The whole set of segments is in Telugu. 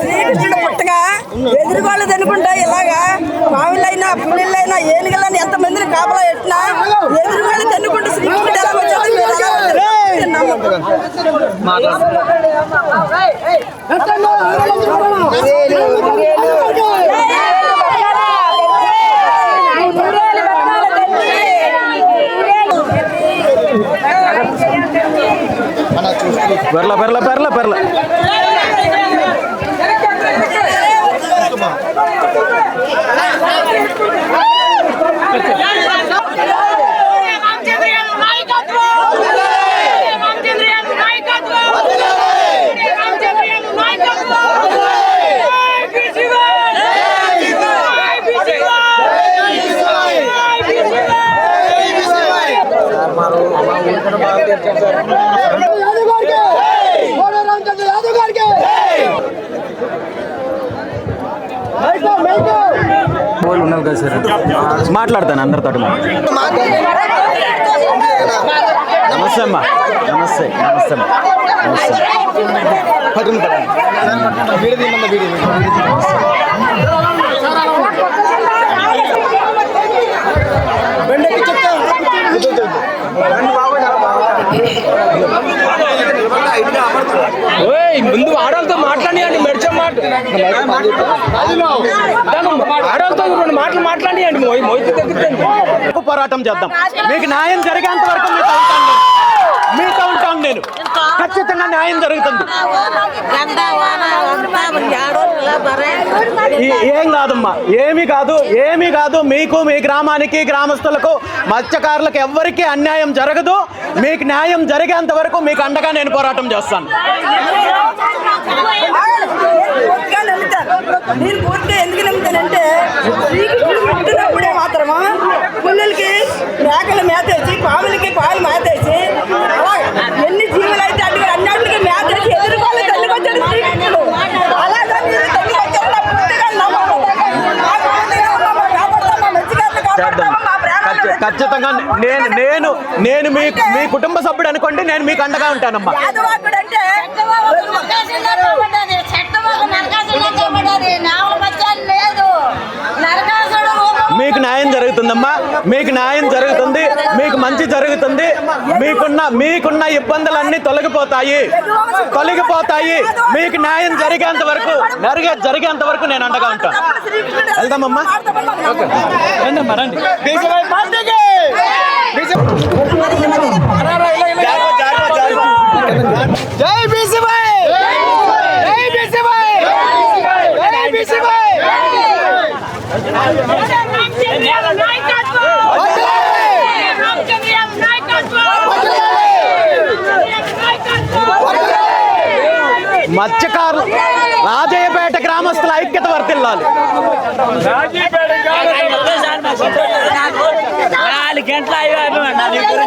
శ్రీకృష్ణుడు పుట్టగా ఎదురుగోళ్ళు తినుకుంటా ఇలాగా పావులైనా పులిళ్ళైనా ఏనుగులైనా ఎంత మందిని కాపలా పెట్టినా ఎదురుగోళ్ళు తినుకుంటూ శ్రీకృష్ణుడు ఎలా వచ్చాడో మీరు ఎలా వచ్చారో నేను నమ్మకం. పెర్ల పెర్ల పెర్ల పెర్ల రామచంద్రయ్య నాయకత్వం రామచంద్రయ్య నాయకత్వం రామచంద్రయ్య నాయకత్వం జై బీసీవై జై బీసీవై జై బీసీవై వాళ్ళు ఉన్నారు కదా సార్ మాట్లాడతాను అందరితో నమస్తే అమ్మా. నమస్తే నమస్తే అమ్మా. నమస్తే. ముందు ఆడాలతో మాట రెండు మాటలు మాట్లాడియండి పోరాటం చేద్దాం మీకు న్యాయం జరిగేంత వరకు మీతో ఉంటాను నేను. ఖచ్చితంగా న్యాయం జరుగుతుంది. ఏం కాదమ్మా? ఏమీ కాదు ఏమీ కాదు. మీకు మీ గ్రామానికి గ్రామస్తులకు మత్స్యకారులకు ఎవ్వరికీ అన్యాయం జరగదు. మీకు న్యాయం జరిగేంత వరకు మీకు అండగా నేను పోరాటం చేస్తాను. నేను ఎందుకు నమ్ముతానంటే పుట్టినప్పుడే మాత్రమా పుల్లలకి పాములకి పాలు మేతేసి అలా ఎన్ని జీవులు అయితే అడిగి అన్నింటికి మేతేసి ఎదురుకోవాలి తల్లికొచ్చాడు శ్రీకృష్ణుడు అలాగే మీరు తల్లికొచ్చారు నా పూర్తిగా నమ్మకం నా పూర్తిగా నమ్మకం. కాపాడతాం, మా మంచిగారిని చేద్దాం కాపాడతాం, మా ప్రేమను ఖచ్చి- ఖచ్చితంగా నేను నేను నేను మీ మీ కుటుంబ సభ్యుడు అనుకోండి నేను మీకు అండగా ఉంటానమ్మా. మీకు న్యాయం జరుగుతుందమ్మా. మీకు న్యాయం జరుగుతుంది మీకు మంచి జరుగుతుంది. మీకున్న మీకున్న ఇబ్బందులన్నీ తొలగిపోతాయి. తొలగిపోతాయి. మీకు న్యాయం జరిగేంత వరకు జరిగే జరిగేంత వరకు నేను అండగా ఉంటాను. వెళ్దామమ్మా. రండమ్మా రండి జై జై మత్స్యకారులు రాజయ్యపేట గ్రామస్తుల ఐక్యత వర్తిల్లాలి నాలుగు గంటల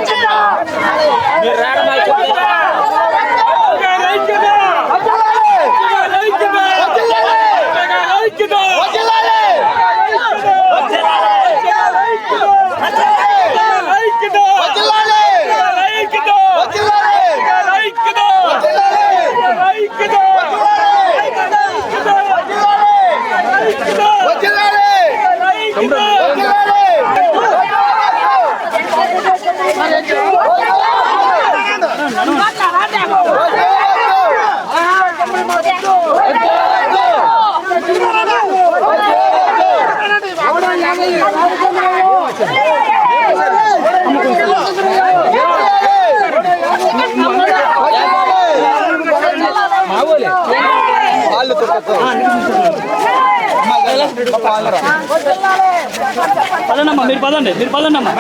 పదండమ్మా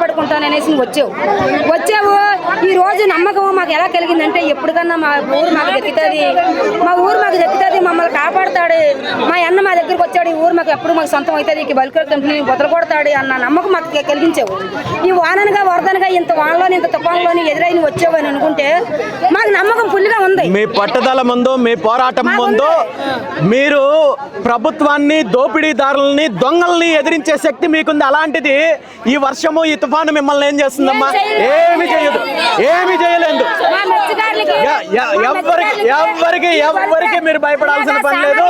మత్స్యకారులు నేను కాపాడుకుంటాను అనేసి నువ్వు వచ్చావు. వచ్చావు ఈ రోజు నమ్మకం మాకు ఎలా కలిగిందంటే ఎప్పటికన్నా మా ఊరు మాకు దక్కుతుంది. మా ఊరు మాకు దక్కుతుంది మమ్మల్ని కాపాడుతాడు. మా అన్న మా దగ్గరికి వచ్చాడు ఈ ఊరు మాకు ఎప్పుడు మాకు సొంతం అవుతుంది ఈ బల్కర్ కంపెనీ వదలకొడతాడు అన్న నమ్మకం మాకు కలిగించావు. ఈ వాననగా వరదనగా ఇంత వానలోని ఇంత తుఫాన్లోని ఎదురై నువ్వు వచ్చావు అని అనుకుంటే మాకు నమ్మకం ఫుల్గా ఉంది. మీ పట్టుదల ముందు మీ పోరాటం ముందు మీరు ప్రభుత్వాన్ని దోపిడీదారులని దొంగల్ని ఎదిరించే శక్తి మీకుంది. అలాంటిది ఈ వర్షము ఈ తుఫాను మిమ్మల్ని ఏం చేస్తుందమ్మా? ఏమి చేయదు. ఏమి చేయలేదు. మా మత్స్యకారులకి ఎ- ఎ- మా ఎవ్వరికి మత్స్యకారులకి ఎవ్వరికి ఎవ్వరికి మీరు భయపడాల్సిన పని లేదు.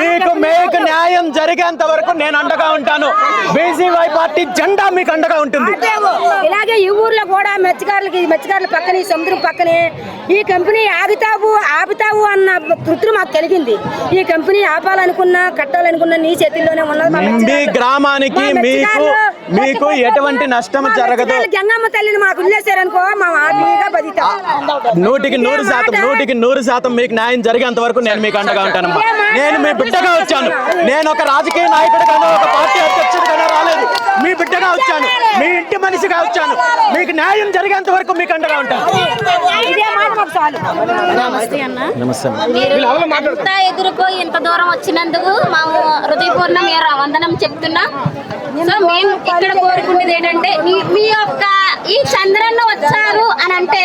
మీకు. మీకు న్యాయం జరిగేంత వరకు నేను అండగా ఉంటాను. బీసీవై పార్టీ జెండా మీకు అండగా ఉంటుంది. ఇలాగే కూడా మత్స్యకారులకి మత్స్యకారుల పక్కనే ఈ సముద్రం పక్కనే ఈ కంపెనీ ఆగుతావు ఆపుతావు అన్న తృప్తి మాకు కలిగింది ఈ కంపెనీ ఆపాలనుకున్నా కట్టాలనుకున్నా నీ చేతుల్లోనే ఉన్నది. గ్రామానికి మీకు మీకు ఎటువంటి నష్టం మా జరగదు. గంగమ్మ తల్లిని మాకు వదిలేశారనుకో మా నూటికి నూరు శాతం నూటికి నూరు శాతం మీకు న్యాయం జరిగేంత వరకు నేను మీకు అండగా ఉంటానమ్మా. నేను మీ బిడ్డగా వచ్చాను. నేను ఒక రాజకీయ నాయకుడిగానో ఒక పార్టీ అధ్యక్షుడిగానో రాలేదు. మీ బిడ్డగా వచ్చాను. మీ ఇంటి మనిషిగా వచ్చాను. మీకు న్యాయం జరిగేంత వరకు మీకు అండగా ఉంటాను. ఇదే మాట మాకు చాలు. నమస్తే అన్న. నమస్తే మీరు ఎంత ఎదురుకో ఇంత దూరం వచ్చినందుకు మా హృదయపూర్ణ మీరు వందనం చెప్తున్నా. సో మేము ఇక్కడ కోరుకునేది ఏంటంటే మీ- యొక్క ఈ చంద్రన్న వచ్చారు అని అంటే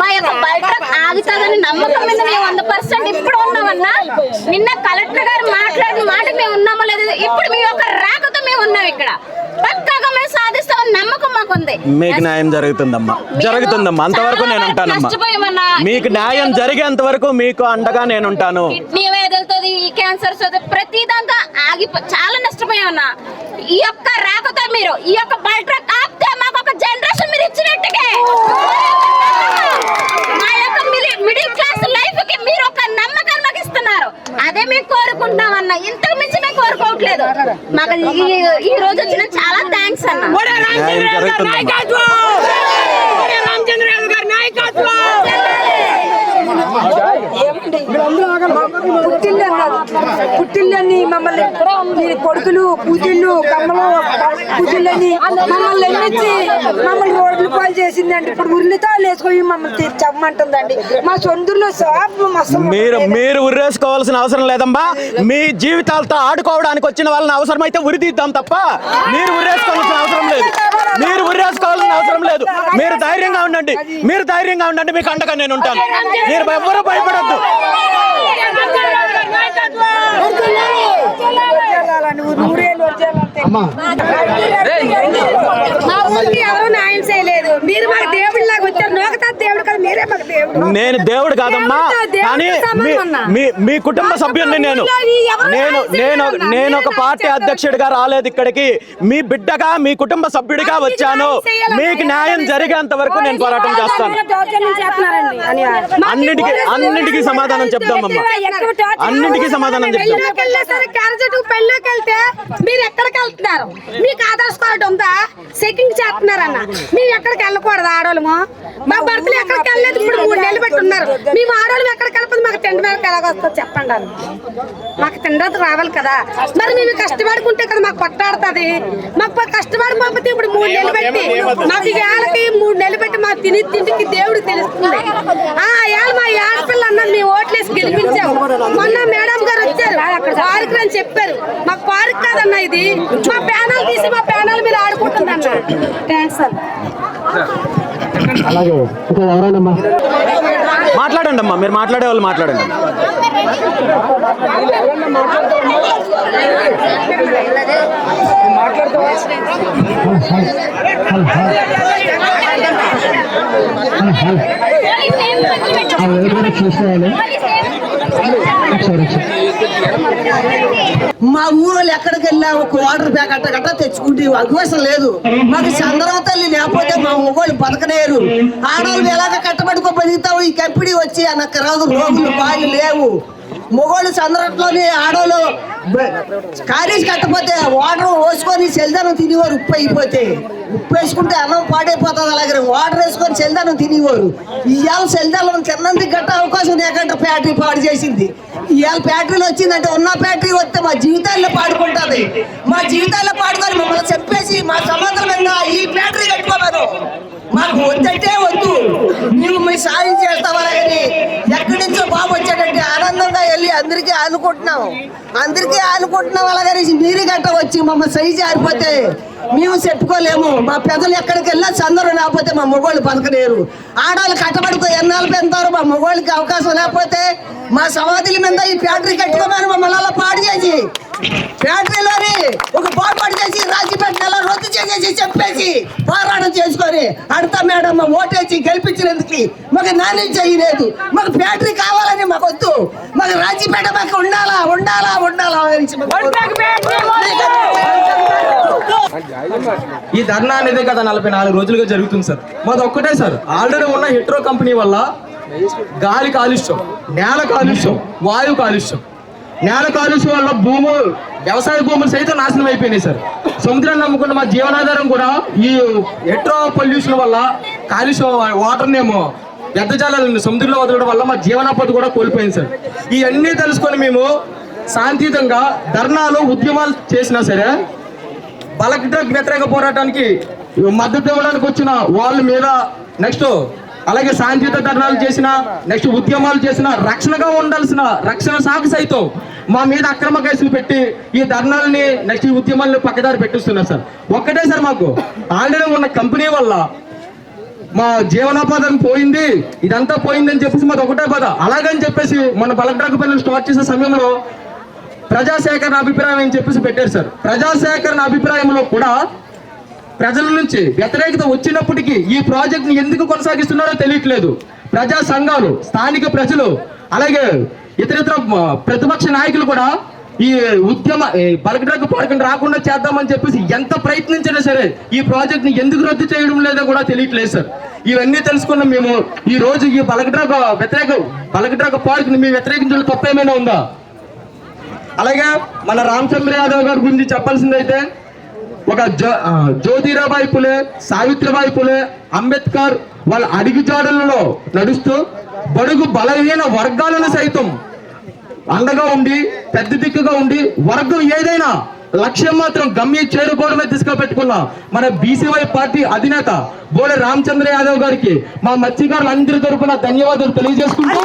మా యొక్క బయట ఆగుతుందని నమ్మకం మీద మేము వంద పర్సెంట్ ఇప్పుడు ఉన్నామన్నా నిన్న కలెక్టర్ గారు మాట్లాడిన మాట మేము ఉన్నామో లేదు ఇప్పుడు మీ యొక్క రాకతో మేము ఉన్నాం ఇక్కడ. పక్కాగా మేము సాధిస్తామని నమ్మకం మాకుంది. మీకు న్యాయం జరుగుతుందమ్మా. జరుగుతుందమ్మా. అంతవరకు నేను ఉంటానమ్మా నష్టపోయామన్నా. మీకు న్యాయం జరిగేంత వరకు మీకు అండగా నేను ఉంటాను కిడ్నీ వేదలతోది ఈ క్యాన్సర్స్ ప్రతి దాంతో ఆగి చాలా నష్టపోయామన్నా. ఈ యొక్క రాకతో మీరు ఈ యొక్క బల్ట్ ట్రక్ ఆపితే మాకు ఒక జనరేషన్ మీరు ఇచ్చినట్టుగా మిడిల్ క్లాస్ లైఫ్కి మీరు ఒక నమ్మకాన్ని మాకు ఇస్తున్నారు అదే మేము కోరుకుంటున్నాం అన్న ఇంతకు మించి మేము కోరుకోవట్లేదు. మాకు ఈ- రోజు వచ్చిన చాలా థ్యాంక్స్ అన్న. పుట్టిల్లని మమ్మల్ని మీరు కొడుకులు కూతుళ్ళు కమ్మలు కూతుళ్ళని మమ్మల్ని ఎన్నిచ్చి మమ్మల్ని రోడ్లు పాలు చేసిందండి ఇప్పుడు ఉర్లితో వేసుకొని మమ్మల్ని మా మీరు మీరు ఉరేసుకోవాల్సిన అవసరం లేదమ్మా. మీ జీవితాలతో ఆడుకోవడానికి వచ్చిన వాళ్ళని అవసరమైతే ఉరి తీద్దాం తప్ప మీరు ఉరేసుకోవాల్సిన అవసరం లేదు. మీరు ఉరేసుకోవాల్సిన అవసరం లేదు. మీరు ధైర్యంగా ఉండండి. మీరు ధైర్యంగా ఉండండి. మీకు అండగా నేను ఉంటాను. మీరు ఎవరు భయపడద్దు. నూరేళ్ళు వచ్చేయాలంటే మా ఊరికి ఎవరు న్యాయం చేయలేదు. మీరు మాకు దేవుడిలాగా వచ్చారు রে మీరే నేను దేవుడు కాదమ్మా కానీ మీ. మీ కుటుంబ సభ్యుడిని నేను నేను నేను నేను ఒక పార్టీ అధ్యక్షుడిగా రాలేదు ఇక్కడికి. మీ బిడ్డగా మీ కుటుంబ సభ్యుడిగా వచ్చాను. మీకు న్యాయం జరిగేంత వరకు నేను పోరాటం చేస్తాను. అన్నిటికీ అన్నిటికీ సమాధానం చెప్దామమ్మా అన్నిటికీ సమాధానం చెప్తాం మీరు ఎక్కడికి వెళ్తున్నారు? మీకు ఆధార్ కార్డు ఉందా? చెకింగ్ చేస్తున్నారన్న. మేము ఎక్కడికి వెళ్ళకూడదు ఆడోళ్ళము? మా భర్తలు ఎక్కడికి వెళ్ళలేదు ఇప్పుడు మూడు నెలలు పెట్టి ఉన్నారు మేము ఆడవాళ్ళు ఎక్కడ కలపదు మాకు తిండి మేరకు ఎలాగొస్తుంది చెప్పండి అని మాకు తిండి రావాలి కదా. మరి మేము కష్టపడుకుంటే కదా మాకు కొట్టాడుతుంది మాకు ప- కష్టపడిపోతే ఇప్పుడు మూడు నెలలు పెట్టి మాకు ఏళ్ళకి మూడు నెలలు పెట్టి మాకు తిని తిండికి దేవుడికి తెలుస్తుంది. ఆ ఏళ్ళ మా ఆడపిల్ల అన్నది మేము ఓట్లేసి గెలిపించాము. మొన్న మేడం గారు వచ్చారు. పార్క్ అని చెప్పారు. మాకు పార్క్ కాదన్న ఇది. మా ప్యానల్ తీసి మా ప్యానల్ మీరు ఆడుకుంటుందన్న. థ్యాంక్స్ అన్న మాట్లాడండి అమ్మా మీరు మాట్లాడే వాళ్ళు మాట్లాడండి మా ఊరోళ్ళు ఎక్కడికి వెళ్ళా ఒక వాటర్ బ్యాగ్ అట్ట గట్ట తెచ్చుకుంటే అవకాశం లేదు. మాకు చంద్రవ తల్లి లేకపోతే మా ఊళ్ళు బతకలేరు. ఆడవాళ్ళు ఎలాగ కట్టబడుకో బతుకుతావు? ఈ కంపెనీ వచ్చి అనక్క రాదు రోగులు బాయిలు లేవు. మొగోళ్ళు చంద్రట్లోని ఆడోళ్ళు కారేజ్ కట్టపోతే వాటర్ పోసుకొని సెల్దానం తినేవారు ఉప్పు అయిపోతే ఉప్పు వేసుకుంటే అన్నం పాడైపోతుంది అలాగే వాటర్ వేసుకొని చెల్దానం తినేవారు. ఇవాళ సెల్దానం తిన్నందుకు గట్ట అవకాశం లేకుండా ఫ్యాక్టరీ పాడు చేసింది. ఇవాళ ఫ్యాక్టరీలు వచ్చిందంటే ఉన్న ఫ్యాక్టరీ వస్తే మా జీవితాల్లో పాడుకుంటుంది. మా జీవితాల్లో పాడుకొని మమ్మల్ని చెప్పేసి మా సమాధానంగా ఈ ఫ్యాక్టరీ కట్టుకోమను. మాకు వద్దంటే వద్దు. నువ్వు మీ సాయం చేస్తావా అని ఎక్కడి నుంచో బాబు వచ్చాడంటే ఆనందంగా వెళ్ళి అందరికీ ఆనుకుంటున్నాం. అందరికీ ఆనుకుంటున్నాం అలాగని నీరు గట్ట వచ్చి మమ్మల్ని సై జారిపోతే మేము చెప్పుకోలేము. మా పెద్దలు ఎక్కడికి వెళ్ళినా చందరు లేకపోతే మా మొగోళ్ళు బతకలేరు. ఆడవాళ్ళు కట్టబడితే ఎన్నాళ్ళు పెంతారు? మా మొగోళ్ళకి అవకాశం లేకపోతే మా సమాధుల మీద ఈ ఫ్యాక్టరీ కట్టుకోమని మమ్మల్ని అలా పాడు చేసి ఫ్యాక్టరీలోని ఒక బాగుపాటు చేసి రాజీపేట నెల రద్దు చేసేసి చెప్పేసి పోరాటం చేసుకొని అడతా మేడం మా ఓటేసి గెలిపించినందుకు మాకు నాణ్యం చేయలేదు. మాకు ఫ్యాక్టరీ కావాలని మాకు వద్దు. మాకు రాజీపేట మాకు ఉండాలా ఉండాలా ఉండాలా అని ఈ ధర్నా అనేది గత నలభై నాలుగు రోజులుగా జరుగుతుంది సార్. మాది ఒక్కటే సార్. ఆల్రెడీ ఉన్న హెట్రో కంపెనీ వల్ల గాలి కాలుష్యం నేల కాలుష్యం వాయు కాలుష్యం. నేల కాలుష్యం వల్ల భూము వ్యవసాయ భూములు సైతం నాశనం అయిపోయినాయి సార్. సముద్రాన్ని నమ్ముకున్న మా జీవనాధారం కూడా ఈ హెట్రో పొల్యూషన్ వల్ల కాలుష్యం వాటర్నేమో పెద్ద జలాలను సముద్రంలో వదలడం వల్ల మా జీవనోపాధి కూడా కోల్పోయింది సార్. ఇవన్నీ తెలుసుకొని మేము శాంతియుతంగా ధర్నాలు ఉద్యమాలు చేసినా సరే బలక్ డ్రగ్ వ్యతిరేక పోరాటానికి మద్దతు ఇవ్వడానికి వచ్చిన వాళ్ళ మీద నెక్స్ట్ అలాగే శాంతియుత ధర్నాలు చేసిన నెక్స్ట్ ఉద్యమాలు చేసిన రక్షణగా ఉండాల్సిన రక్షణ శాఖ సైతం మా మీద అక్రమ కేసులు పెట్టి ఈ ధర్నాలని నెక్స్ట్ ఈ ఉద్యమాలను పక్కదారి పెట్టిస్తున్నారు సార్. ఒక్కటే సార్ మాకు. ఆల్రెడీ ఉన్న కంపెనీ వల్ల మా జీవనోపాధం పోయింది ఇదంతా పోయిందని చెప్పేసి మాది ఒకటే పద అలాగని చెప్పేసి మన బలక్ పనులు స్టార్ట్ చేసే సమయంలో ప్రజాసేకరణ అభిప్రాయం అని చెప్పేసి పెట్టారు సార్. ప్రజాసేకరణ అభిప్రాయంలో కూడా ప్రజల నుంచి వ్యతిరేకత వచ్చినప్పటికీ ఈ ప్రాజెక్ట్ని ఎందుకు కొనసాగిస్తున్నారో తెలియట్లేదు. ప్రజా సంఘాలు స్థానిక ప్రజలు అలాగే ఇతర ఇతర ప్రతిపక్ష నాయకులు కూడా ఈ ఉద్యమ ఈ బల్క్ డ్రగ్ పడకుండా రాకుండా చేద్దామని చెప్పేసి ఎంత ప్రయత్నించినా సరే ఈ ప్రాజెక్ట్ని ఎందుకు రద్దు చేయడం లేదో కూడా తెలియట్లేదు సార్. ఇవన్నీ తెలుసుకున్న మేము ఈ రోజు ఈ బలక డ్రగ్ వ్యతిరేక బలక డ్రగ్ పార్క్ని మేము వ్యతిరేకించడం తప్ప ఏమైనా ఉందా? అలాగే మన రామచంద్ర యాదవ్ గారి గురించి చెప్పాల్సిందైతే ఒక జో- ఆ, జ్యోతిరాబాయి పులే సావిత్రిబాయి పులే అంబేద్కర్ వాళ్ళ అడిగిజాడలలో నడుస్తూ బడుగు బలహీన వర్గాలను సైతం అండగా ఉండి పెద్ద దిక్కుగా ఉండి వర్గం ఏదైనా లక్ష్యం మాత్రం గమ్యం చేరుకోవడమే దిశగా పెట్టుకున్న మన బీసీవై పార్టీ అధినేత బోడే రామచంద్ర యాదవ్ గారికి మా మత్స్యకారులందరి తరపున ధన్యవాదాలు తెలియజేసుకుంటూ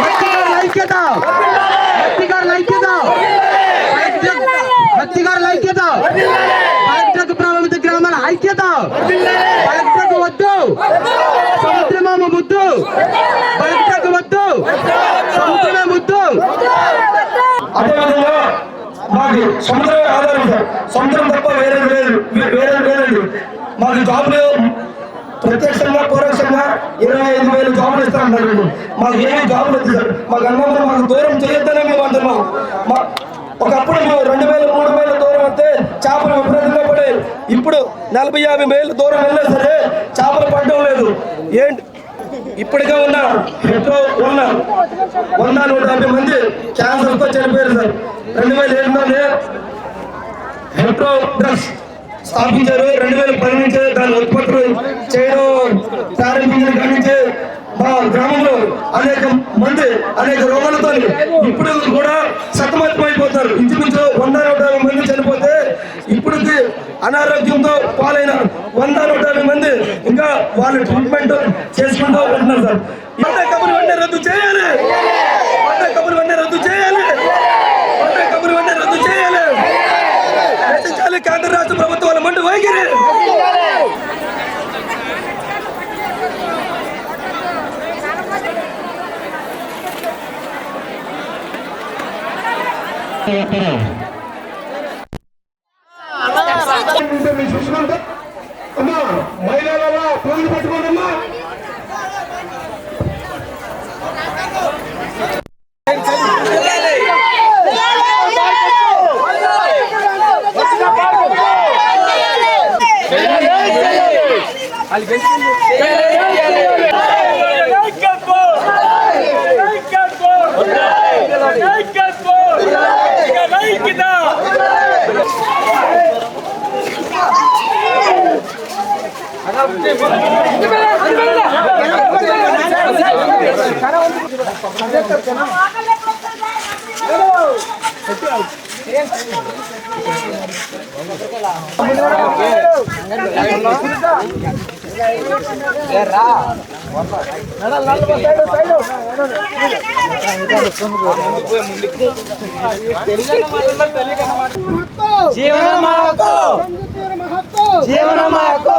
మత్స్యకారుల ఐక్యత! మత్స్యకారుల ఐక్యత! పంటకు ప్రభావిత గ్రామాల ఐక్యత. పంటకు వద్దు. సముద్రమామ ముద్దు. పంటకు వద్దు. సముద్రమే ముద్దు. అదేవిధంగా మాకు సముద్రమే ఆధారం సార్. సముద్రం తప్ప వేరే లేదు. వేరే లేదండి. మాకు జాబ్ లేవు ప్రత్యక్షంగా పరోక్షంగా ఇరవై ఐదు వేలు జాబులు ఇస్తారన్నారు వీళ్ళు. మాకు ఏమీ జాబులు వద్దు సార్. మాకు అన్నప్పుడు మాకు దూరం చేయొద్దనే మేము అంటున్నాం. మా ఒకప్పుడు మేము రెండు వేల మూడు వేల వెళ్తే చేపలు విపరీతంగా పడే ఇప్పుడు నలభై యాభై వేలు దూరం వెళ్ళినా సరే చేపలు పడడం లేదు. ఏంటి? ఇప్పటికే ఉన్న హెడ్లో ఉన్న వంద నూట యాభై మంది క్యాన్సర్తో చనిపోయారు సార్. రెండు వేల ఏడులోనే హెట్రో డ్రగ్స్ స్థాపించారు. రెండు వేల పది నుంచి దాని ఉత్పత్తులు చేయడం ప్రారంభించిన కాడి నుంచి మా గ్రామంలో అనేక మంది అనేక రోగాలతో ఇప్పుడు కూడా సతమతమైపోతారు. ఇంచుమించు వంద నూట యాభై మంది చనిపోతే ఇప్పటికి అనారోగ్యంతో పాలైన వంద నూట యాభై మంది ఇంకా వాళ్ళు ట్రీట్మెంట్ చేసుకుంటూ ఉంటున్నారు సార్. పంట కబురు వెంటనే రద్దు చేయాలి. పంట కబురు వెంటనే రద్దు చేయాలి. పంట కబురు వెంటనే రద్దు చేయాలి. రచించాలి కేంద్ర రాష్ట్ర ప్రభుత్వాల మండు వైఖరి. lateral. జీవన మాకు జీవన మాకు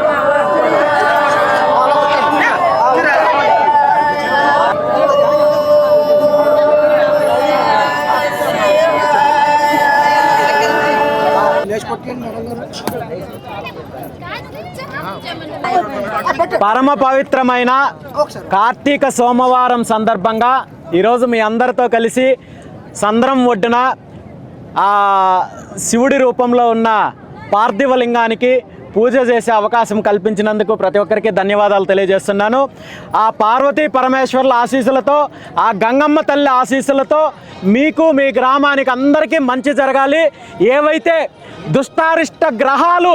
పరమ పవిత్రమైన కార్తీక సోమవారం సందర్భంగా ఈరోజు మీ అందరితో కలిసి సంద్రం ఒడ్డున ఆ శివుడి రూపంలో ఉన్న పార్థివ లింగానికి పూజ చేసే అవకాశం కల్పించినందుకు ప్రతి ఒక్కరికి ధన్యవాదాలు తెలియజేస్తున్నాను. ఆ పార్వతీ పరమేశ్వర్ల ఆశీస్సులతో ఆ గంగమ్మ తల్లి ఆశీస్సులతో మీకు మీ గ్రామానికి అందరికీ మంచి జరగాలి. ఏవైతే దుష్టారిష్ట గ్రహాలు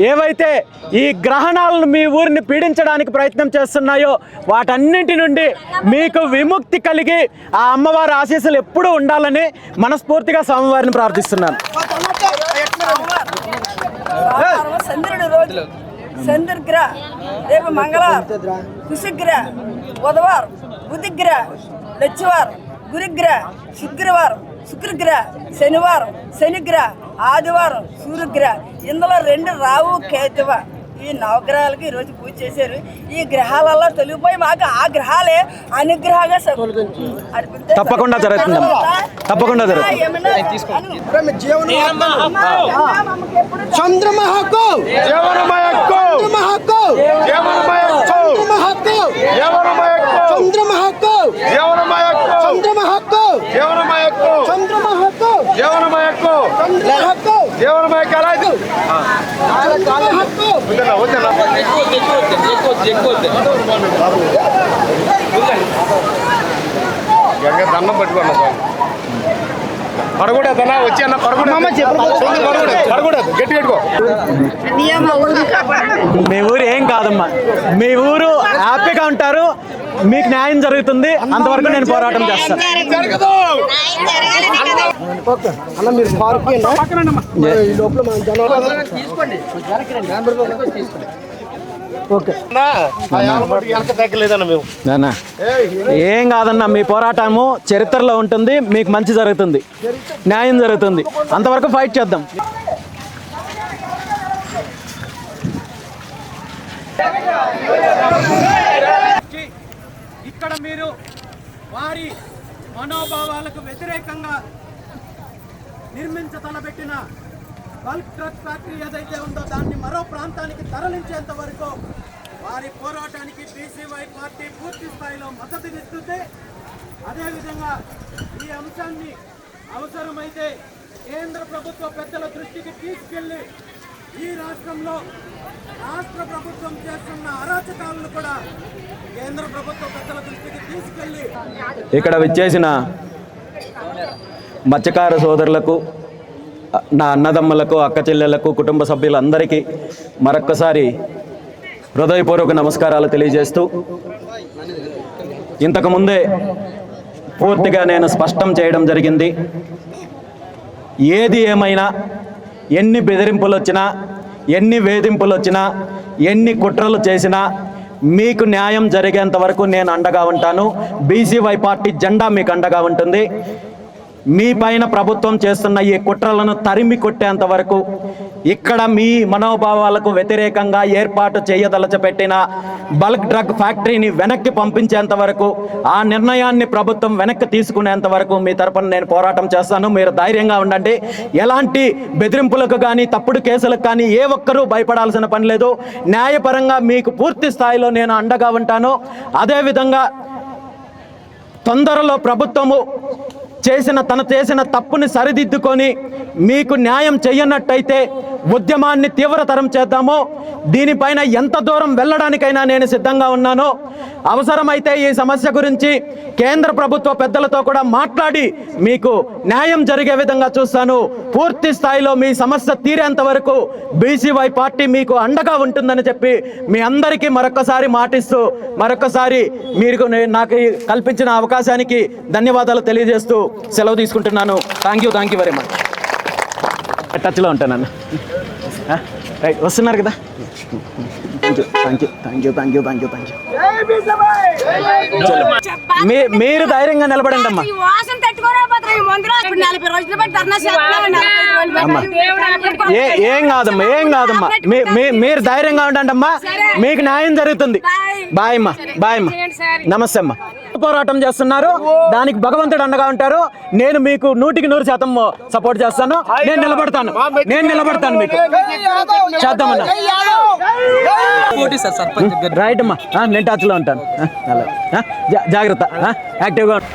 ఏవైతే ఈ గ్రహణాలను మీ ఊరిని పీడించడానికి ప్రయత్నం చేస్తున్నాయో వాటన్నింటి నుండి మీకు విముక్తి కలిగి ఆ అమ్మవారి ఆశీస్సులు ఎప్పుడూ ఉండాలని మనస్ఫూర్తిగా స్వామివారిని ప్రార్థిస్తున్నాను. చంద్రగ్ర రేపు మంగళవారం కుశగ్ర బుధవారం బుధిగ్ర లచ్చివారం గురిగ్ర శుక్రవారం శుక్రగ్ర శనివారం శనిగ్ర ఆదివారం సూర్యగ్రహ. ఇందులో రెండు రావు కేతువ ఈ నవగ్రహాలకి ఈరోజు పూజ చేశారు. ఈ గ్రహాలలో తొలిగిపోయి మాకు ఆ గ్రహాలే అనుగ్రహంగా తప్పకుండా జరుగుతుంది. తప్పకుండా చంద్రమహకు చంద్రమహకు చంద్రమహకు చంద్రమహకు చంద్రమహకు చంద్రమహకు చంద్రమహకు దండం పట్టుకున్నా స్వామి పడకూడదన్నా వచ్చి అన్న పడకూడదు. పడకూడదు గట్టి పెట్టుకో. మీ ఊరు. ఏం కాదమ్మా. మీ ఊరు హ్యాపీగా ఉంటారు. మీకు న్యాయం జరుగుతుంది. అంతవరకు నేను పోరాటం చేస్తాను. అన్న మీరు పార్క్ ఈ లోపల మన జనాలు ఓకే. నాన్న. ఏం కాదన్న మీ పోరాటము చరిత్రలో ఉంటుంది మీకు మంచి జరుగుతుంది. న్యాయం జరుగుతుంది. అంతవరకు ఫైట్ చేద్దాం. ఇక్కడ మీరు వారి మనోభావాలకు వ్యతిరేకంగా నిర్మించతలబెట్టిన బల్క్ ట్రక్ ఫ్యాక్టరీ ఏదైతే ఉందో దాన్ని మరో ప్రాంతానికి తరలించేంత వరకు వారి పోరాటానికి బీసీవై పార్టీ పూర్తి స్థాయిలో మద్దతునిస్తుంది అదేవిధంగా ఈ అంశాన్ని అవసరమైతే కేంద్ర ప్రభుత్వ పెద్దల దృష్టికి తీసుకెళ్ళి ఈ రాష్ట్రంలో రాష్ట్ర ప్రభుత్వం చేస్తున్న అరాచకాలను కూడా కేంద్ర ప్రభుత్వ పెద్దల దృష్టికి తీసుకెళ్ళి ఇక్కడ విచ్చేసిన మత్స్యకార సోదరులకు నా అన్నదమ్ములకు అక్క చెల్లెళ్ళకు కుటుంబ సభ్యులందరికీ మరొక్కసారి హృదయపూర్వక నమస్కారాలు తెలియజేస్తూ ఇంతకుముందే పూర్తిగా నేను స్పష్టం చేయడం జరిగింది. ఏది ఏమైనా ఎన్ని బెదిరింపులు వచ్చినా ఎన్ని వేధింపులు వచ్చినా ఎన్ని కుట్రలు చేసినా మీకు న్యాయం జరిగేంత వరకు నేను అండగా ఉంటాను. బీసీవై పార్టీ జెండా మీకు అండగా ఉంటుంది. మీ పైన ప్రభుత్వం చేస్తున్న ఈ కుట్రలను తరిమి కొట్టేంత వరకు ఇక్కడ మీ మనోభావాలకు వ్యతిరేకంగా ఏర్పాటు చేయదలచపెట్టిన బల్క్ డ్రగ్ ఫ్యాక్టరీని వెనక్కి పంపించేంత వరకు ఆ నిర్ణయాన్ని ప్రభుత్వం వెనక్కి తీసుకునేంత వరకు మీ తరపున నేను పోరాటం చేస్తాను. మీరు ధైర్యంగా ఉండండి. ఎలాంటి బెదిరింపులకు కానీ తప్పుడు కేసులకు కానీ ఏ ఒక్కరూ భయపడాల్సిన పని లేదు. న్యాయపరంగా మీకు పూర్తి స్థాయిలో నేను అండగా ఉంటాను. అదేవిధంగా తొందరలో ప్రభుత్వము చేసిన తన చేసిన తప్పుని సరిదిద్దుకొని మీకు న్యాయం చెయ్యనట్టయితే ఉద్యమాన్ని తీవ్రతరం చేద్దామో దీనిపైన ఎంత దూరం వెళ్ళడానికైనా నేను సిద్ధంగా ఉన్నానో. అవసరమైతే ఈ సమస్య గురించి కేంద్ర ప్రభుత్వ పెద్దలతో కూడా మాట్లాడి మీకు న్యాయం జరిగే విధంగా చూస్తాను. పూర్తి స్థాయిలో మీ సమస్య తీరేంత వరకు బీసీవై పార్టీ మీకు అండగా ఉంటుందని చెప్పి మీ అందరికీ మరొకసారి మాటిస్తూ మరొకసారి మీరు నాకు కల్పించిన అవకాశానికి ధన్యవాదాలు తెలియజేస్తూ సెలవు తీసుకుంటున్నాను. Thank you thank you very much టచ్లో ఉంటానన్న రైట్ వస్తున్నారు కదా? Thank you thank you thank you thank you thank you మీ మీరు ధైర్యంగా నిలబడండి అమ్మా. ఏ ఏం కాదమ్మా ఏం కాదమ్మా. మీరు ధైర్యంగా ఉండండి అమ్మా. మీకు న్యాయం జరుగుతుంది. బాయ్. అమ్మా బాయ్ అమ్మా. నమస్తే అమ్మా. పోరాటం చేస్తున్నారు. దానికి భగవంతుడు అండగా ఉంటారు. నేను మీకు నూటికి నూరు శాతం సపోర్ట్ చేస్తాను. నేను నిలబడతాను. నేను నిలబడతాను మీకు. చేద్దామన్నా? రైట్ అమ్మా. నేను టచ్లో ఉంటాను. జాగ్రత్త. యాక్టివ్గా ఉండు.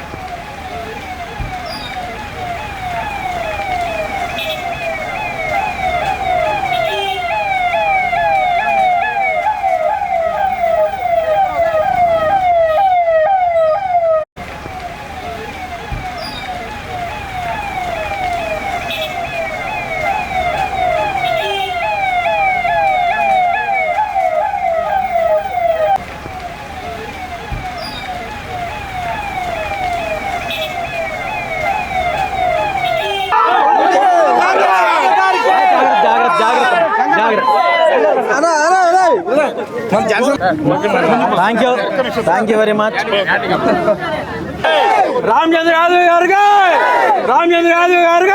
జాగ్రత్త జాగ్రత్త జాగ్రత్త thank you thank you very much Ramachandra Yadav గారు రామచంద్ర యాదవ్ గారు